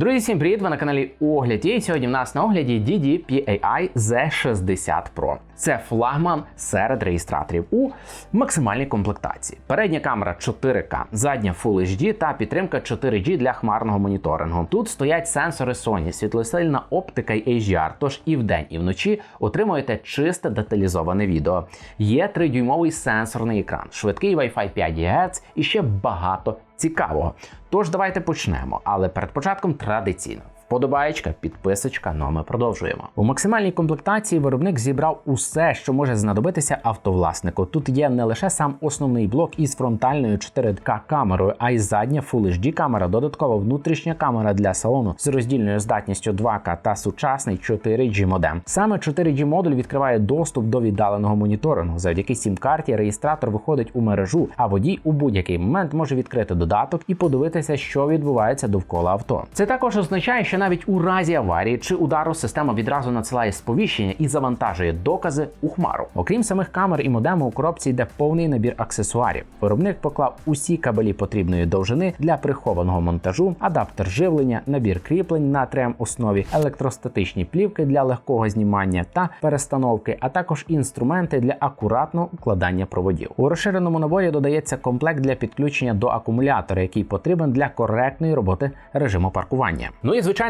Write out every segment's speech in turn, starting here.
Друзі, всім привіт! Ви на каналі Огляд. І сьогодні в нас на огляді DD-PAI Z60 Pro. Це флагман серед реєстраторів у максимальній комплектації. Передня камера 4К, задня Full HD та підтримка 4G для хмарного моніторингу. Тут стоять сенсори Sony, світлосильна оптика і HDR, тож і вдень, і вночі отримуєте чисте деталізоване відео. Є 3-дюймовий сенсорний екран, швидкий Wi-Fi 5 ГГц і ще багато цікавого. Тож давайте почнемо. Але перед початком традиційно. Вподобаєчка, підписочка, ну а ми продовжуємо. У максимальній комплектації виробник зібрав усе, що може знадобитися автовласнику. Тут є не лише сам основний блок із фронтальною 4К камерою, а й задня Full HD камера, додаткова внутрішня камера для салону з роздільною здатністю 2К та сучасний 4G модем. Саме 4G модуль відкриває доступ до віддаленого моніторингу. Завдяки сім-карті реєстратор виходить у мережу, а водій у будь-який момент може відкрити додаток і подивитися, що відбувається довкола авто. Це також означає, що навіть у разі аварії чи удару система відразу надсилає сповіщення і завантажує докази у хмару. Окрім самих камер і модему, у коробці йде повний набір аксесуарів. Виробник поклав усі кабелі потрібної довжини для прихованого монтажу, адаптер живлення, набір кріплень на трем основі, електростатичні плівки для легкого знімання та перестановки, а також інструменти для акуратного укладання проводів. У розширеному наборі додається комплект для підключення до акумулятора, який потрібен для коректної роботи режиму паркування. Ну і звичайно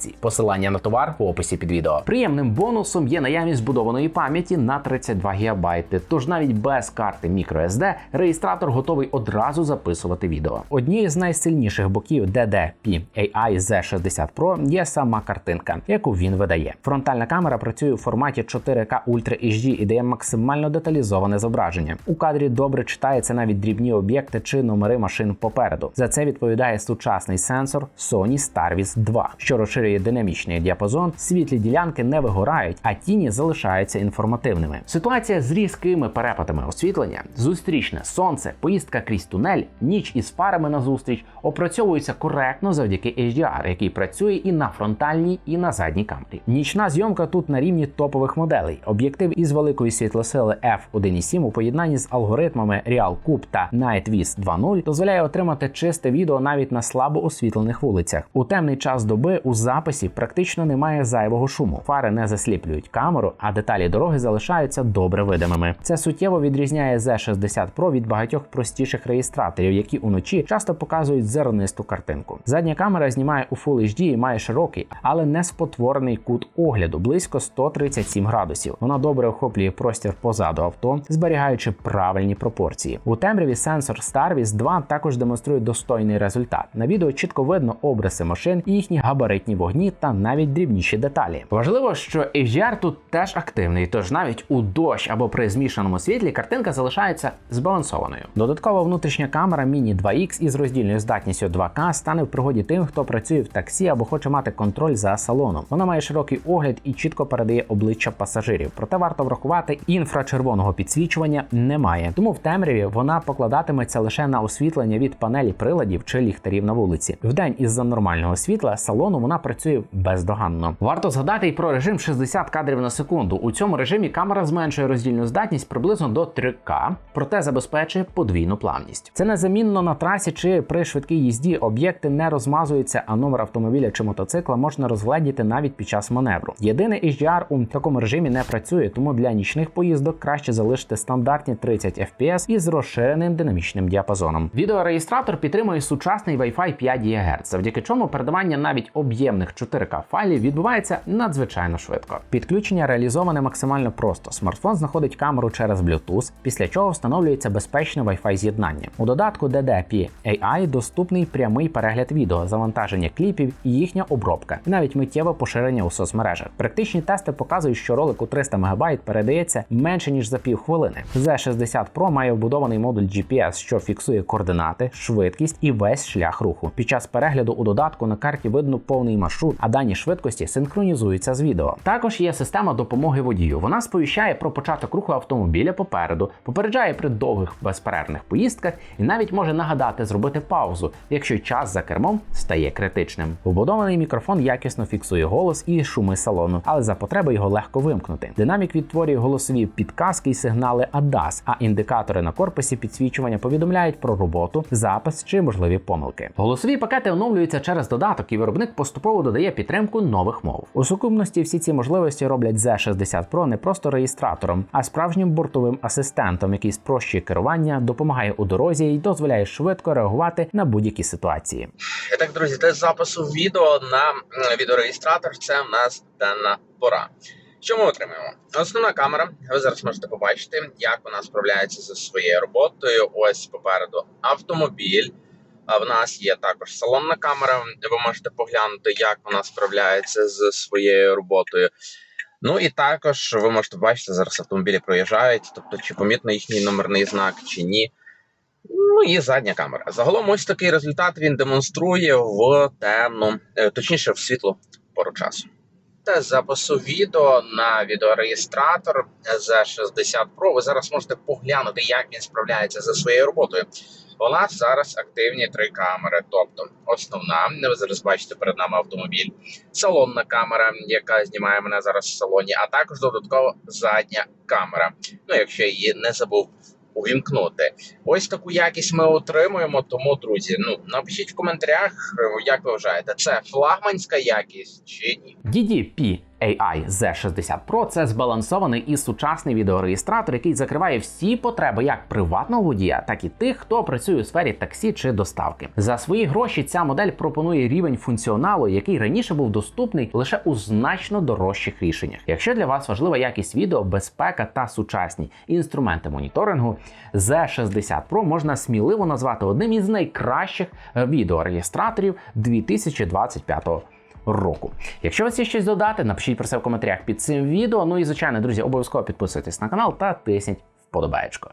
акцій. Посилання на товар в описі під відео. Приємним бонусом є наявність збудованої пам'яті на 32 ГБ, тож навіть без карти microSD реєстратор готовий одразу записувати відео. Однією з найсильніших боків DDP AI Z60 Pro є сама картинка, яку він видає. Фронтальна камера працює у форматі 4K Ultra HD і дає максимально деталізоване зображення. У кадрі добре читається навіть дрібні об'єкти чи номери машин попереду. За це відповідає сучасний сенсор Sony Starvis 2, що розширює розширює динамічний діапазон, світлі ділянки не вигорають, а тіні залишаються інформативними. Ситуація з різкими перепадами освітлення, зустрічне сонце, поїздка крізь тунель, ніч із фарами на зустріч опрацьовується коректно завдяки HDR, який працює і на фронтальній, і на задній камері. Нічна зйомка тут на рівні топових моделей. Об'єктив із великої світлосили f1.7 у поєднанні з алгоритмами Real Cube та Night Viz 2.0 дозволяє отримати чисте відео навіть на слабо освітлених вулицях. У темний час доби у записі практично немає зайвого шуму. Фари не засліплюють камеру, а деталі дороги залишаються добре видимими. Це суттєво відрізняє Z60 Pro від багатьох простіших реєстраторів, які уночі часто показують зернисту картинку. Задня камера знімає у Full HD і має широкий, але не спотворений кут огляду близько 137 градусів. Вона добре охоплює простір позаду авто, зберігаючи правильні пропорції. У темряві сенсор Starvis 2 також демонструє достойний результат. На відео чітко видно обриси машин і їхні габаритні вогні та навіть дрібніші деталі. Важливо, що HDR тут теж активний, тож навіть у дощ або при змішаному світлі картинка залишається збалансованою. Додаткова внутрішня камера Mini 2X із роздільною здатністю 2К стане в пригоді тим, хто працює в таксі або хоче мати контроль за салоном. Вона має широкий огляд і чітко передає обличчя пасажирів. Проте варто врахувати, інфрачервоного підсвічування немає, тому в темряві вона покладатиметься лише на освітлення від панелі приладів чи ліхтарів на вулиці. Вдень із-за нормального світла салону вона працює бездоганно. Варто згадати і про режим 60 кадрів на секунду. У цьому режимі камера зменшує роздільну здатність приблизно до 3К, проте забезпечує подвійну плавність. Це незамінно на трасі чи при швидкій їзді об'єкти не розмазуються, а номер автомобіля чи мотоцикла можна розгледіти навіть під час маневру. Єдиний HDR у такому режимі не працює, тому для нічних поїздок краще залишити стандартні 30 FPS із розширеним динамічним діапазоном. Відеореєстратор підтримує сучасний Wi-Fi 5 ГГц, завдяки чому передавання навіть об'ємних 4К файлів відбувається надзвичайно швидко. Підключення реалізоване максимально просто. Смартфон знаходить камеру через Bluetooth, після чого встановлюється безпечне Wi-Fi з'єднання. У додатку DDP AI доступний прямий перегляд відео, завантаження кліпів і їхня обробка, і навіть миттєве поширення у соцмережах. Практичні тести показують, що ролик у 300 МБ передається менше ніж за півхвилини. Z60 Pro має вбудований модуль GPS, що фіксує координати, швидкість і весь шлях руху. Під час перегляду у додатку на карті видно повний масштаб маршрут, а дані швидкості синхронізуються з відео. Також є система допомоги водію. Вона сповіщає про початок руху автомобіля попереду, попереджає при довгих безперервних поїздках і навіть може нагадати зробити паузу, якщо час за кермом стає критичним. Вбудований мікрофон якісно фіксує голос і шуми салону, але за потреби його легко вимкнути. Динамік відтворює голосові підказки і сигнали ADAS, а індикатори на корпусі підсвічування повідомляють про роботу, запис чи можливі помилки. Голосові пакети оновлюються через додаток, і виробник поступово додає підтримку нових мов. У сукупності всі ці можливості роблять Z60 Pro не просто реєстратором, а справжнім бортовим асистентом, який спрощує керування, допомагає у дорозі і дозволяє швидко реагувати на будь-які ситуації. І так, друзі, тест запису відео на відеореєстратор. Це в нас денна пора. Що ми отримаємо? Основна камера. Ви зараз можете побачити, як вона справляється зі своєю роботою. Ось попереду автомобіль. В нас є також салонна камера. Ви можете поглянути, як вона справляється з своєю роботою. Ну і також ви можете бачити, зараз автомобілі проїжджають, тобто чи помітно їхній номерний знак, чи ні. Ну і задня камера. Загалом ось такий результат він демонструє в темну, е, точніше в світлу пору часу. Тест запису відео на відеореєстратор за 60 Pro. Ви зараз можете поглянути, як він справляється за своєю роботою. У нас зараз активні три камери. Тобто, основна, ви зараз бачите перед нами автомобіль, салонна камера, яка знімає мене зараз в салоні, а також додатково задня камера. Ну, якщо її не забув увімкнути. Ось таку якість ми отримуємо. Тому, друзі, ну напишіть в коментарях, е, як ви вважаєте, це флагманська якість чи ні. DDP AI Z60 Pro це збалансований і сучасний відеореєстратор, який закриває всі потреби як приватного водія, так і тих, хто працює у сфері таксі чи доставки. За свої гроші ця модель пропонує рівень функціоналу, який раніше був доступний лише у значно дорожчих рішеннях. Якщо для вас важлива якість відео, безпека та сучасні інструменти моніторингу, Z60 Pro можна сміливо назвати одним із найкращих відеореєстраторів 2025 року року. Якщо у вас є щось додати, напишіть про це в коментарях під цим відео. Ну і звичайно, друзі, обов'язково підписуйтесь на канал та тисніть вподобаєчко.